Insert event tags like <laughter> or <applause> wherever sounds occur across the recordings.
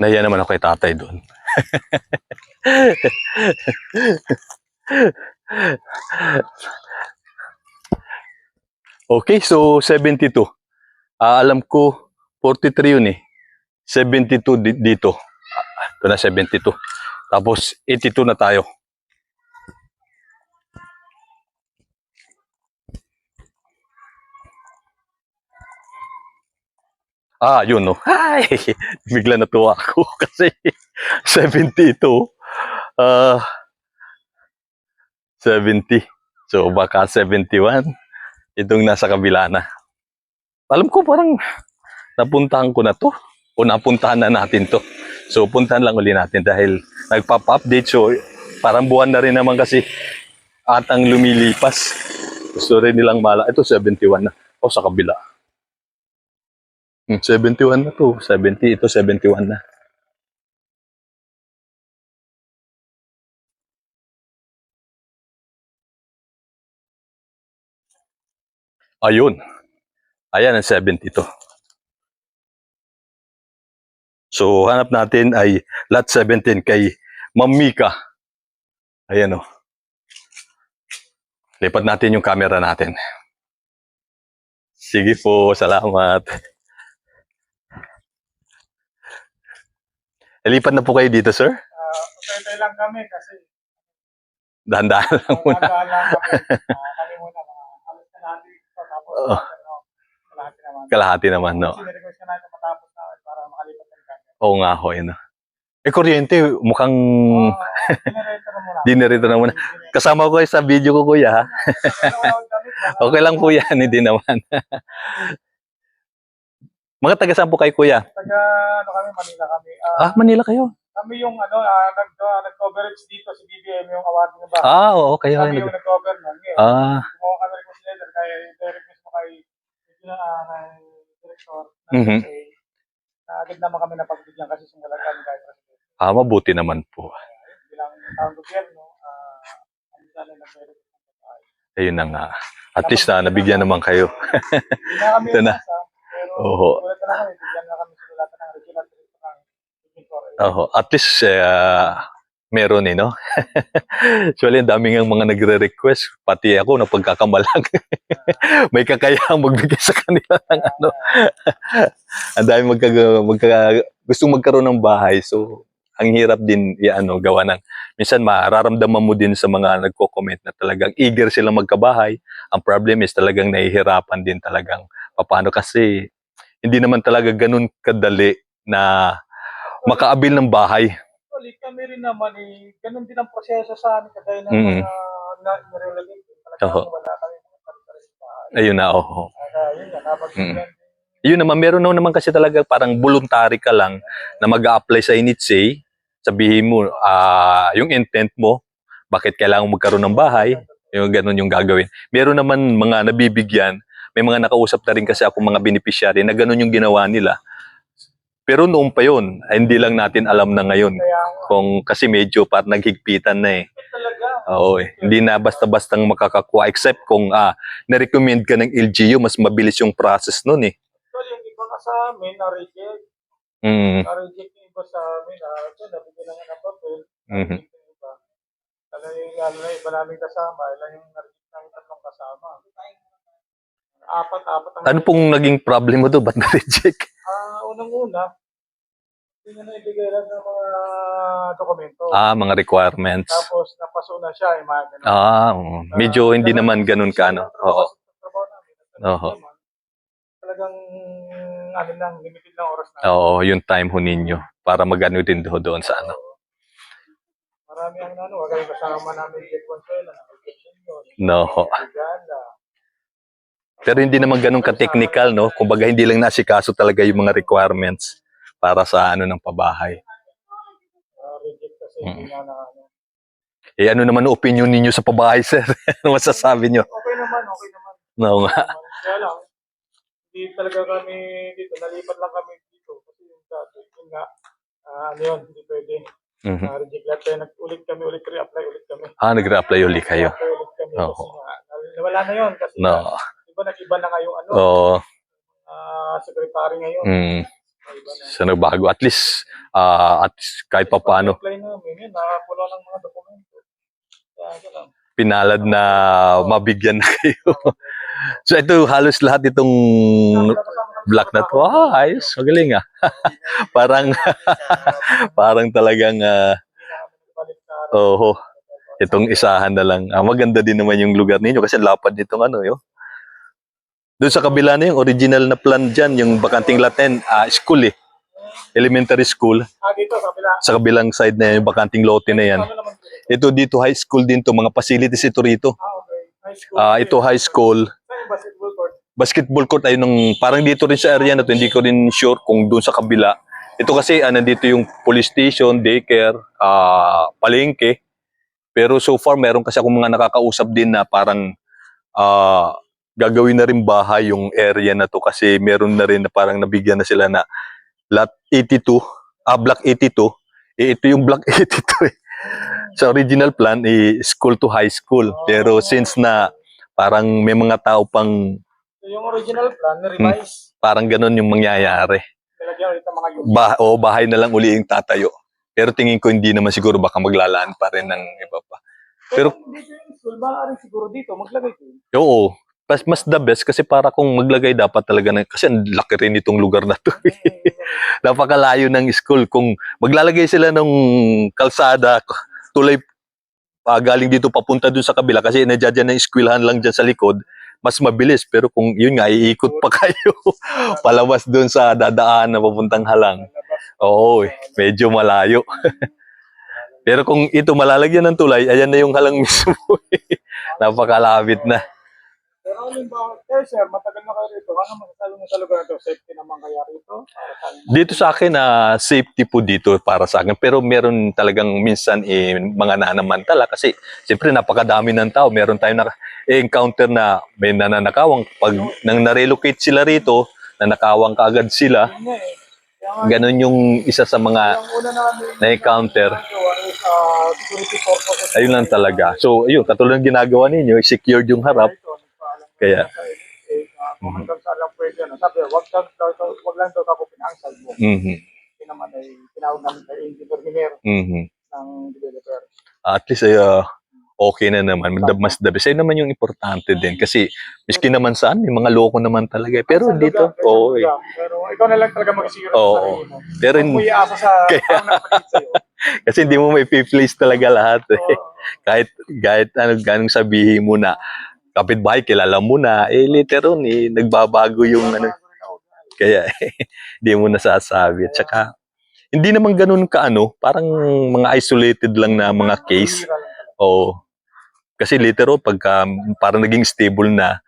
Naya naman ako kay tatay doon. <laughs> okay, so 72. Ah, alam ko 43 yun eh. 72 di- dito. Ah, Ito na 72. Tapos 82 na tayo. Ah, yun no. <laughs> Hi! Bigla natuwa ako <laughs> kasi 72. Ah 70. So baka 71. Itong nasa kabila na. Alam ko parang napuntahan ko na to o napuntahan na natin to. So puntahan lang uli natin dahil nagpapa-update so parang buwan na rin naman kasi atang lumilipas. Gusto rin nilang mala. Ito 71 na. O sa kabila. Hmm, 71 na to. 70. Ito 71 na. Ayun. Ayan ang 70 to. So, hanap natin ay lot 17 kay Mamika. Ayan o. Lipat natin yung camera natin. Sige po, salamat. Lipat na po kayo dito, sir? Ah, patay lang kami kasi Dahan-dahan lang muna. Magandaan lang kami. <laughs> Kami muna, mga alas na natin tapos Oo. ano, kalahati naman. Kalahati naman, no? Kasi nirequest ka natin matapos na para makalipat ng kami. Oo nga ho, yun. Eh, kuryente, mukhang Ah, <laughs> generator na muna. na. Kasama ko kayo sa video ko, kuya? <laughs> Okay lang po yan, hindi naman. Mga taga saan po kayo, kuya? Taga, ano kami, Manila kami. Ah, Ah, Manila kayo. Kami yung, ano, ah, nag, ah, nag-coverage dito si BBM, yung award ng bahay. Ah, oo, kayo. kami yung nag-cover nun. Ngayon, Ah, kumuha kami request letter kay, request mo kay, kay, ah, kay director. Mhm. SA. Na agad naman kami napagbigyan kasi sumulat kami kahit president. ah, mabuti naman po. bilang taong gobyerno, ah, ang sana bahay. Ayun na nga. At least na, nabigyan naman kayo. Na <laughs> Ito na. Ng ng Bicol. Oo, at least, eh, meron eh, no? <laughs> Actually, ang daming ang mga nagre-request. Pati ako, na pagkakamalang. <laughs> May kakayahang magbigay sa kanila ng ano. <laughs> ang dami magka, magka, gustong magkaroon ng bahay. So, ang hirap din i-ano, gawa ng minsan mararamdaman mo din sa mga nagko-comment na talagang eager silang magkabahay. Ang problem is talagang nahihirapan din talagang paano kasi hindi naman talaga ganun kadali na makaabil ng bahay. Actually, kami rin naman, eh, ganun din ang proseso sa amin, kagaya ng Mhm. mga na nirelagate. Talagang Oo. wala kami mga na bahay. Ayun na, oo. Kaya yun nga, kapag Mhm. yan, Yun naman, meron na naman kasi talaga parang voluntary ka lang na mag apply sa NHA. Sabihin mo, ah, yung intent mo, bakit kailangan magkaroon ng bahay, yung ganun yung gagawin. Meron naman mga nabibigyan, may mga nakausap na rin kasi ako mga beneficiary na ganun yung ginawa nila. Pero noon pa yun, hindi lang natin alam na ngayon. Kung kasi medyo parang naghigpitan na eh. Oo eh. Hindi na basta-bastang makakakuha except kung ah, na-recommend ka ng LGU, mas mabilis yung process nun eh. actually, yung iba nga sa amin, na-reject. Mm. Na-reject yung iba sa amin, na ito, nabigyan lang ng papel. Mhm. Na-reject yung iba. Lalo yung, lalo na iba namin kasama, ilan yung na-reject ng tatlong kasama. Apat, apat ang Ano pong naging problem mo to? Ba't na-reject? Ah, unang-una, hindi na ibigay lang ng mga dokumento. Ah, mga requirements. Tapos, napaso na siya, yung mga ganun. Ah, oo. medyo hindi naman ganun ka, ano. Oo. Oo. Talagang, ano lang, limited lang oras na. Oo, yung time ho ninyo para magano din do doon sa ano. Marami ang ano, wag kayong kasama namin Jet Consuela, nakikisyon yun. No. ho. Pero hindi naman ganun ka-technical, no? Kumbaga hindi lang nasikaso talaga yung mga requirements para sa ano ng pabahay. Ah, Mm. ano. Eh ano naman ang opinion ninyo sa pabahay, <laughs> sir? ano masasabi nyo? Okay naman, okay naman. No nga. Kaya lang, hindi talaga kami dito, nalipat lang kami dito. Kasi yung dati, yun nga, ah, ano yun, hindi pwede. Mhm. Uh, reject kaya nag-ulit kami, ulit re-apply ulit kami. Ah, nag-reapply ulit kayo. Apply ulit kami Oo. kasi nga, nawala na yun. Kasi No. Nga, iba nag-iba na nga yung ano, Oo. ah, secretary ngayon. Mm. Iba na. So nagbago. At least ah, at kahit pa paano Apply namin yun, nakapula ng mga dokumento. Kaya pinalad na mabigyan na kayo. <laughs> so ito halos lahat itong black na to. Ah, ayos, magaling ah. <laughs> parang <laughs> parang talagang ah, oho. Itong isahan na lang. Ah, maganda din naman yung lugar ninyo kasi lapad nitong ano, yo. Doon sa kabila na yung original na plan dyan, yung bakanting Latin, ah, school eh. Elementary school. Ah, dito, sa kabila. Sa kabilang side na yung bakanting lote na yan. Ito dito high school din to, mga facilities ito rito. Ah, okay. High school. Ah, ito high school. Basketball court? Basketball court ay nung parang dito rin sa area na to, hindi ko rin sure kung doon sa kabila. Ito kasi ah, nandito yung police station, daycare, ah, palengke. Pero so far meron kasi akong mga nakakausap din na parang ah, gagawin na rin bahay yung area na to kasi meron na rin na parang nabigyan na sila na lot 82, ah block 82. Eh, ito yung block <laughs> 82 eh. Sa original plan, eh, school to high school. Pero since na parang may mga tao pang So, yung original plan, na-revise. parang ganun yung mangyayari. Nilagyan ulit ng mga unit. O bahay na lang uli yung tatayo. Pero tingin ko hindi naman siguro baka maglalaan pa rin ng iba pa. Pero, pero- yung school, baka rin siguro dito, maglagay ko. Oo. Mas, mas the best kasi para kung maglagay dapat talaga na, kasi ang laki rin itong lugar na to. <laughs> Napakalayo ng school. Kung maglalagay sila ng kalsada, tulay ah, galing dito papunta dun sa kabila kasi nadyan ng eskwelahan lang dyan sa likod, mas mabilis. Pero kung yun nga, iikot pa kayo <laughs> palabas dun sa dadaan na papuntang halang. Oo, eh, medyo malayo. <laughs> Pero kung ito malalagyan ng tulay, ayan na yung halang mismo. Napakalapit na. Pero halimbawa, eh sir, matagal na kayo rito. Ano masasabi mo sa lugar na to? Safety naman kaya rito? Dito sa akin, na safety po dito para sa akin. Pero meron talagang minsan eh, mga nanamantala kasi siyempre napakadami ng tao. Meron tayong na-encounter na may nananakawang. Pag nang narelocate sila rito, nanakawang kaagad sila. Yun nga eh. Ganon yung isa sa mga na-encounter. Ayun lang talaga. So, ayun, katulad ng ginagawa ninyo, secured yung harap. Kaya, sa eh, uh, kung hanggang saan lang pwede. Ano. Sabi, wag, lang, wag lang daw ako pinangsal mo. mhm, Hindi naman ay tinawag namin kay engineer mhm. ng developer. At least, ay, ah, okay na naman. The- Mas the best. Naman yung importante din. Kasi, miski naman saan, may mga loko naman talaga. eh. Pero Sa dito, lugar, sa oo eh. lugar. Pero ikaw na lang talaga mag-secure Oo. sa sarili mo. Pero, Huwag mo iasa sa <laughs> Kaya- sa'yo. kasi hindi mo may place talaga lahat eh. Oo. Kahit, kahit ano, ganong sabihin mo na, kapitbahay, kilala mo na, eh, later on, eh, nagbabago yung ano. Kaya, <laughs> hindi mo nasasabi. At saka, hindi naman ganun ka ano, parang mga isolated lang na mga case. Oo. Kasi later on, pagka parang naging stable na,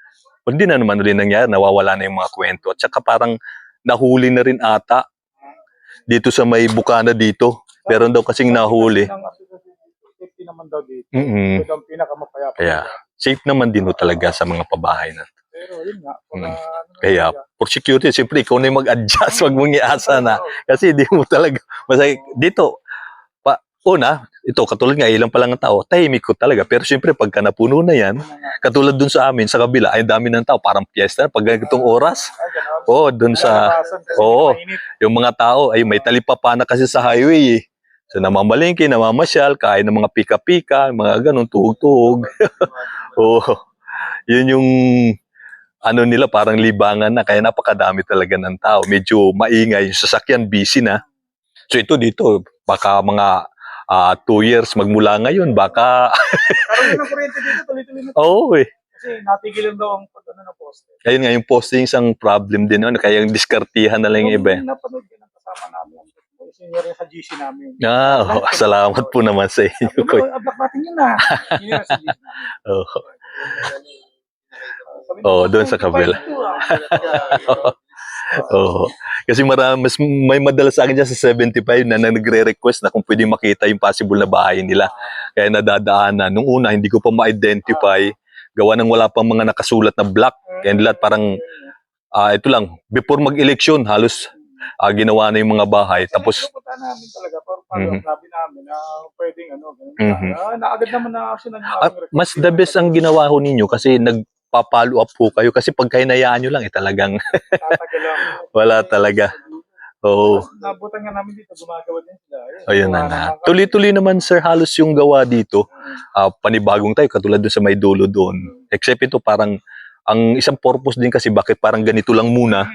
hindi na naman rin nangyari, nawawala na yung mga kwento. At saka parang nahuli na rin ata dito sa may bukana dito. Meron daw kasing nahuli. Naman daw dito. mm Ito ang pinakamapayapa. Kaya, safe naman din ho talaga sa mga pabahay na. Pero yun nga. Mm. ano Kaya, for security, siyempre, ikaw na yung mag-adjust, wag mong iasa na. Kasi di mo talaga, masay, dito, pa, una, ito, katulad nga, ilang pa lang ang tao, tahimik ko talaga. Pero siyempre, pagka napuno na yan, katulad dun sa amin, sa kabila, ay dami ng tao, parang piyesta, pag ganitong oras, Ay, ganun. Oo, dun sa, oo. mainit. yung mga tao, ay may talipapa na kasi sa highway eh. So, namamalingki, namamasyal, kain ng mga pika-pika, mga ganun, tuhog-tuhog. <laughs> Oo. Yun yung, ano nila, parang libangan na, kaya napakadami talaga ng tao. Medyo maingay, yung sasakyan busy na. So, ito dito, baka mga ah, two years magmula ngayon, baka, Karoon din ng kuryente dito, tuloy-tuloy na. oo eh. Kasi natigilan daw ang pag ano ng poste. Ayun nga, yung posting isang problem din, ano, kaya yung diskartihan na lang yung iba. eh. Kung napanood yun ang kasama namin. Senior yung sa GC namin. Ah, oh, salamat po naman sa inyo. Sabi ko, ablock natin yun na. Yun yung sa GC namin. Oo. Sabi ko, doon sa "Oh, kabila." ito, ah. <laughs> Oo. Kasi marami, mas may madala sa akin dyan sa 75 na, na nagre-request na kung pwede makita yung possible na bahay nila. Kaya nadadaanan. Nung una, hindi ko pa ma-identify. Gawa ng wala pang mga nakasulat na block. Kaya lahat parang, ah ito lang, before mag-election, halos ah, ginawa na yung mga bahay. Tapos, Pinupunta namin talaga, pero parang Mhm. sabi namin na pwedeng ano, ganun. Mhm. Ah, naagad naman na action ng ah, mas the best ang ginawa ho ninyo kasi nagpa-follow up po kayo. Kasi pag hinayaan nyo lang, eh talagang. <laughs> Wala talaga. Oo. Nabutan nga namin dito, gumagawa din sila. Ayun na Gawa nga. Tuloy-tuloy naman sir, halos yung gawa dito. ah, panibagong tayo, katulad dun sa may dulo doon. Except ito parang, ang isang purpose din kasi bakit parang ganito lang muna.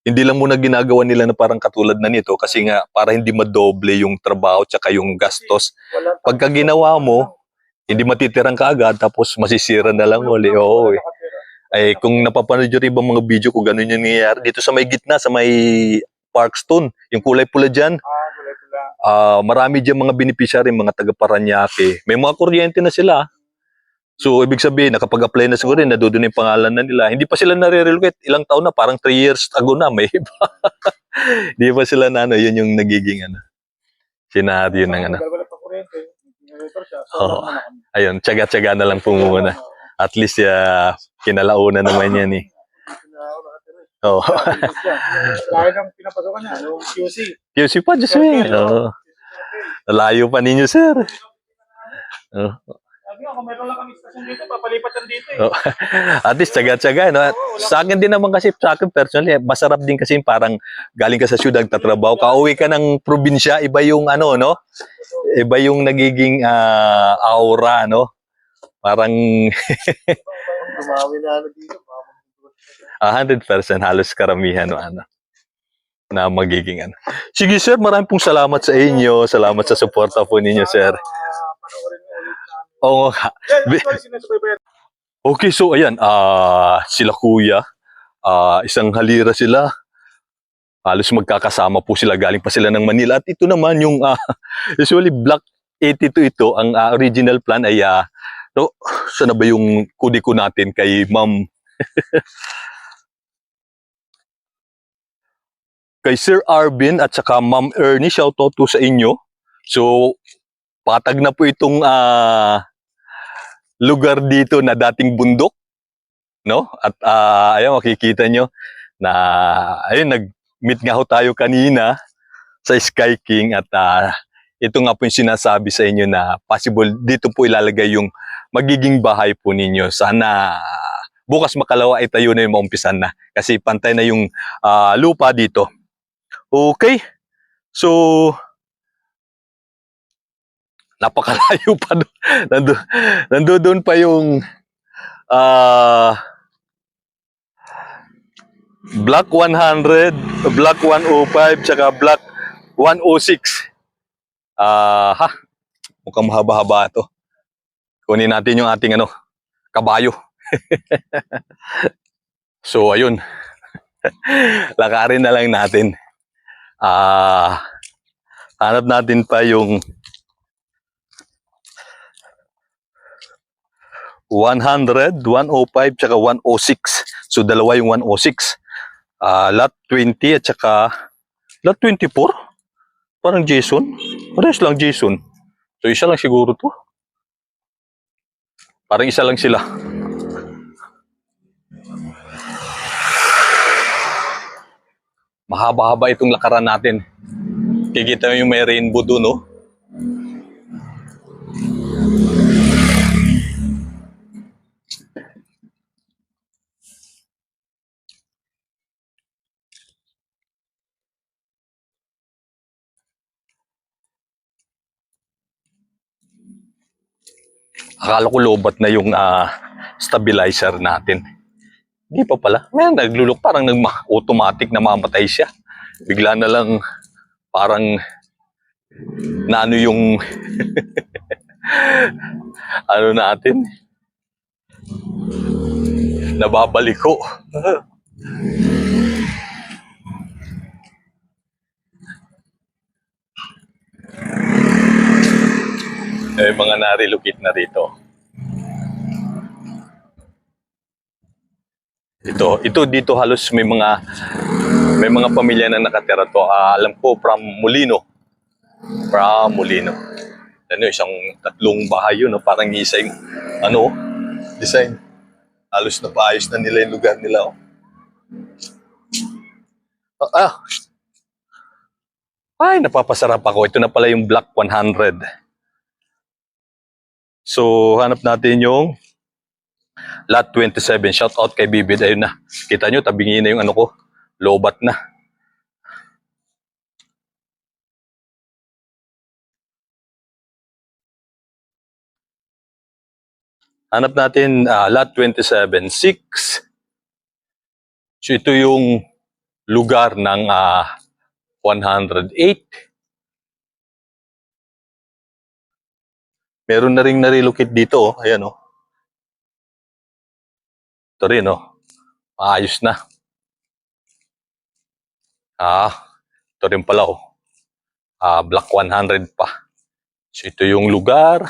Hindi lang muna ginagawa nila na parang katulad na nito kasi nga para hindi madoble yung trabaho tsaka yung gastos. Pagka ginawa mo, hindi matitirang ka agad tapos masisira na lang uli. Oo eh. Ay, kung napapanood yung ibang mga video ko, ganun yung nangyayari. Dito sa may gitna, sa may Parkstone, yung kulay pula dyan, Ah, ah marami dyan mga beneficiary, mga taga Paranaque. May mga kuryente na sila. So, ibig sabihin, nakapag-apply na siguro, nadoon yung pangalan na nila. Hindi pa sila nare-relocate. Ilang taon na, parang 3 years ago na, may iba. <laughs> Hindi pa sila na, ano, yun yung nagiging, ano, senaryo ng, ano. Naman. Ayun, tsaga-tsaga na lang po muna. At least, uh, kinalauna naman yan, eh. Oo. Lahat ng pinapasokan niya, yung QC. QC pa, Diyos mo, eh. Oo. Nalayo pa ninyo, sir. Oo. Nga, kung meron lang kami station dito, papalipat yan dito eh. <laughs> At least, tsaga-tsaga, no? Sa akin din naman kasi, sa akin personally, masarap din kasi parang galing ka sa syudad, tatrabaho ka, uwi ka ng probinsya, iba yung ano, no? Iba yung nagiging ah, aura, no? Parang <laughs> Tumawi na ano dito. ah, 100% halos karamihan, no? Ano, na magiging ano. Sige, sir, maraming pong salamat sa inyo. Salamat sa suporta po ninyo, sir. Panoorin mo ulit namin. Oo nga. Okay, so ayan, ah sila kuya, ah isang halira sila. Halos magkakasama po sila, galing pa sila ng Manila. At ito naman yung, ah, <laughs> usually Block 82 ito, ang ah, original plan ay, ah, no, sana ba yung kudi ko natin kay Ma'am, <laughs> kay Sir Arvin at saka Ma'am Ernie, shoutout to sa inyo. So, patag na po itong ah, lugar dito na dating bundok, no? At ah, ayun makikita nyo na ayun nag-meet nga ho tayo kanina sa Sky King at ah, ito nga po yung sinasabi sa inyo na possible dito po ilalagay yung magiging bahay po ninyo. Sana bukas makalawa ay tayo na yung maumpisan na kasi pantay na yung ah, lupa dito. Okay. So napakalayo pa doon. <laughs> Nando, nandoon pa yung ah Block 100, Block 105, tsaka Block 106. Ah, ha. Mukhang mahaba-haba ito. Kunin natin yung ating ano, kabayo. <laughs> so, ayun. <laughs> Lakarin na lang natin. Ah, hanap natin pa yung 100, 105, tsaka 106. So, dalawa yung 106. Ah, lot 20 at tsaka lot 24. Parang Jason. Parehas lang Jason. So, isa lang siguro to. Parang isa lang sila. Mahaba-haba itong lakaran natin. Kikita nyo yung may rainbow doon, no? Akala ko lobat na yung ah, stabilizer natin. Hindi pa pala. May naglulok parang nag-automatic na mamatay siya. Bigla na lang parang naano yung <laughs> ano natin. Nababaliko. Eh, mga narilukit na rito. Ito, ito dito halos may mga may mga pamilya na nakatira to. Ah, alam ko from Molino. From Molino. Ano, isang tatlong bahay yun, no? parang isa yung ano, design. Halos na paayos na nila yung lugar nila. Oh. Ah, ah. Ay, napapasarap ako. Ito na pala yung Black 100. So, hanap natin yung lot 27. Shout out kay Bibid. Ayun na. Kita nyo, tabingi na yung ano ko. Lobat na. Hanap natin uh, lot 27, 6. So ito yung lugar ng ah, uh, 108. Meron na rin na-relocate dito. Oh. Ayan oh. Ito rin oh. Maayos na. Ah, ito rin pala oh. Ah, block 100 pa. So ito yung lugar.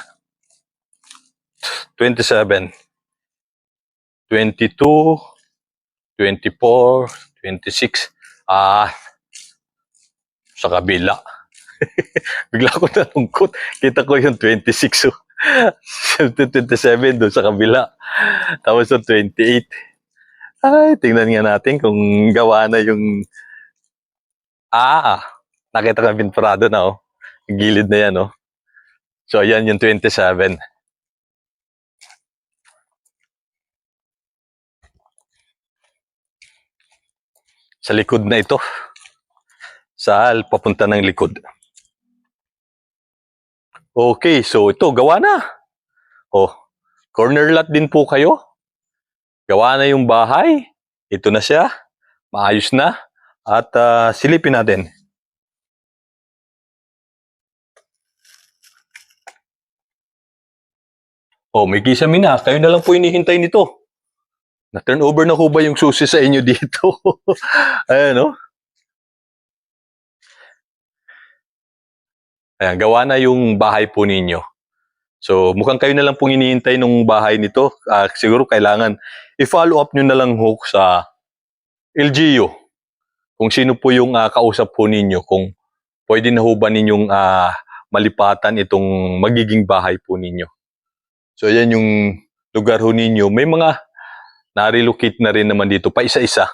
27, 22, 24, 26. Ah, sa kabila. <laughs> Bigla ko nalungkot. Kita ko yung 26. Oh. <laughs> 27 doon sa kabila. Tapos yung 28. Ay, tingnan nga natin kung gawa na yung... Ah, nakita ko yung pinprado na oh. Gilid na yan oh. So, ayan yung 27. Sa likod na ito. Sa papunta ng likod. Okay, so ito, gawa na. Oh, corner lot din po kayo. Gawa na yung bahay. Ito na siya. Maayos na. At ah, silipin natin. Oh, may kisame na. Kayo na lang po inihintay nito. Na-turn over na ho ba yung susi sa inyo dito? <laughs> Ayan, no? Ayan, gawa na yung bahay po ninyo. So, mukhang kayo na lang pong iniintay nung bahay nito. Ah, siguro kailangan i-follow up nyo na lang ho sa LGU. Kung sino po yung ah, kausap po ninyo. Kung pwede na ho ba ninyong ah, malipatan itong magiging bahay po ninyo. So, yan yung lugar ho ninyo. May mga na-relocate na rin naman dito pa isa-isa.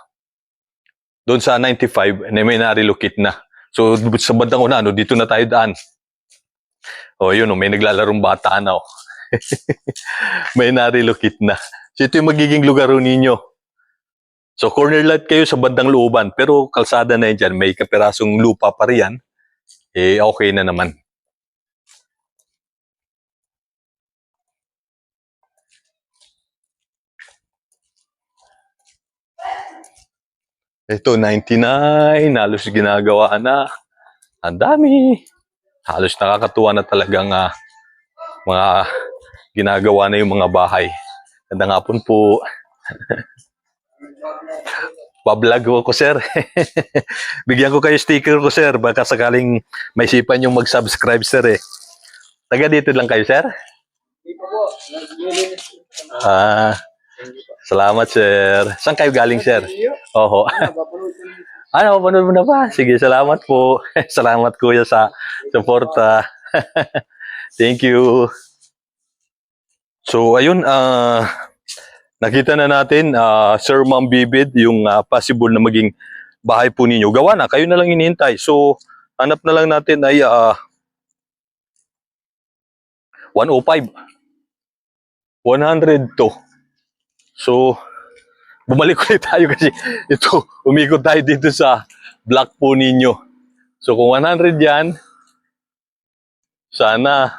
Doon sa 95, na may na-relocate na. So, sa bandang una, ano, dito na tayo daan. O, yun, oh, may naglalarong bata na. Oh. <laughs> may na-relocate na. So, ito yung magiging lugar ninyo. So, corner lot kayo sa bandang looban. Pero kalsada na yan dyan. May kapirasong lupa pa riyan. Eh, okay na naman. Ito, 99. Halos ginagawa na. Ang dami. Halos nakakatuwa na talagang ah, mga ginagawa na yung mga bahay. Ganda nga po po. <laughs> Pablog ko, sir. <laughs> Bigyan ko kayo sticker ko, sir. Baka sakaling may sipan yung mag-subscribe, sir, eh. Taga dito lang kayo, sir? Dito po. Ah, salamat, sir. Saan kayo galing, sir? Oho. Ano, panood mo na ba? Sige, salamat po. <laughs> salamat kuya sa suporta. <laughs> Thank you. So, ayun, ah nakita na natin, ah, Sir Ma'am Bibid, yung ah, possible na maging bahay po ninyo. Gawa na, kayo na lang inihintay. So, hanap na lang natin ay ah, 105. 102. So, bumalik ulit tayo kasi ito, umikot tayo dito sa block po ninyo. So kung 100 yan, sana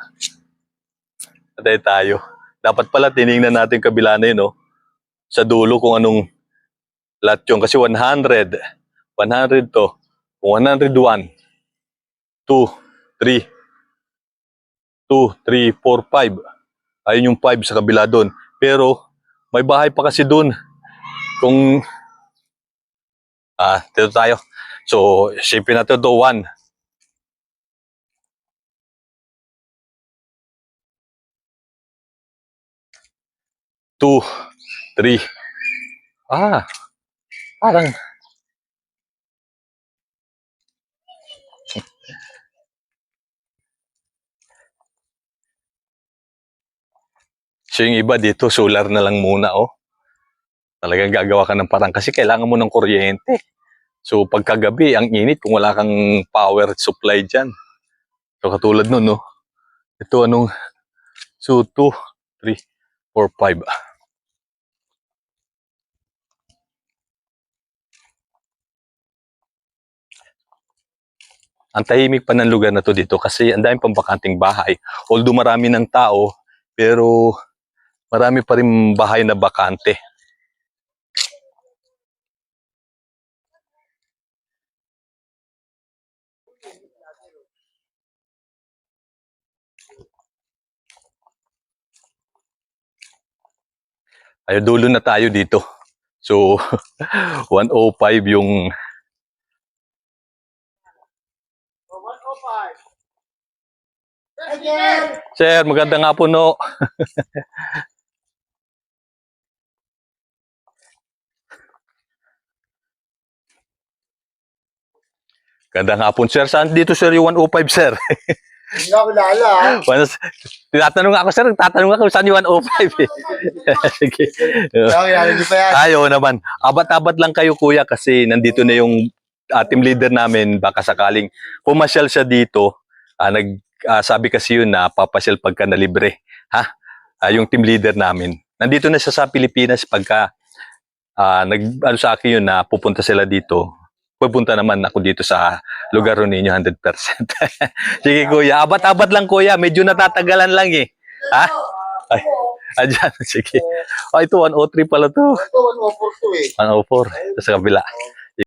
patay tayo. Dapat pala tiningnan natin kabila na yun, no? Sa dulo kung anong lot yun. Kasi 100, 100 to. Kung 101, 2, 3, 2, 3, 4, 5. Ayun yung 5 sa kabila doon. Pero may bahay pa kasi doon kung ah dito tayo. So shipin natin to 1 2 3 ah parang So yung iba dito, solar na lang muna, oh. Talagang gagawa ka ng parang kasi kailangan mo ng kuryente. So pagkagabi, ang init kung wala kang power supply dyan. So katulad nun, no? Ito anong, so 2, 3, 4, 5. Ang tahimik pa ng lugar na to dito kasi ang daming pambakanting bahay. Although marami ng tao, pero Marami pa rin bahay na bakante. Ay, dulo na tayo dito. So, <laughs> 105 yung So, 105. Sir, maganda nga po no. <laughs> Ganda nga po, sir. Saan dito, sir, yung 105, sir? <laughs> Hindi ako kilala. ah. Once- Tinatanong ako, sir. Tatanong ako saan yung 105, eh. <laughs> Sige. Hindi ako kilala. Hindi pa yan. Ayaw naman. Abat-abat lang kayo, kuya, kasi nandito na yung uh, team leader namin. Baka sakaling pumasyal siya dito. Ah, nag, ah, sabi kasi yun na papasyal pagka na libre. Ha? Ah, yung team leader namin. Nandito na siya sa Pilipinas pagka ah, nag, ano sa akin yun na pupunta sila dito. Pupunta naman ako dito sa lugar ninyo 100%. <laughs> Sige kuya, abat-abat lang kuya. Medyo natatagalan lang eh. Ha? Ay, Ayan, sige. Oh, ito 103 pala to. Ito, 104 to eh. 104 sa kabila.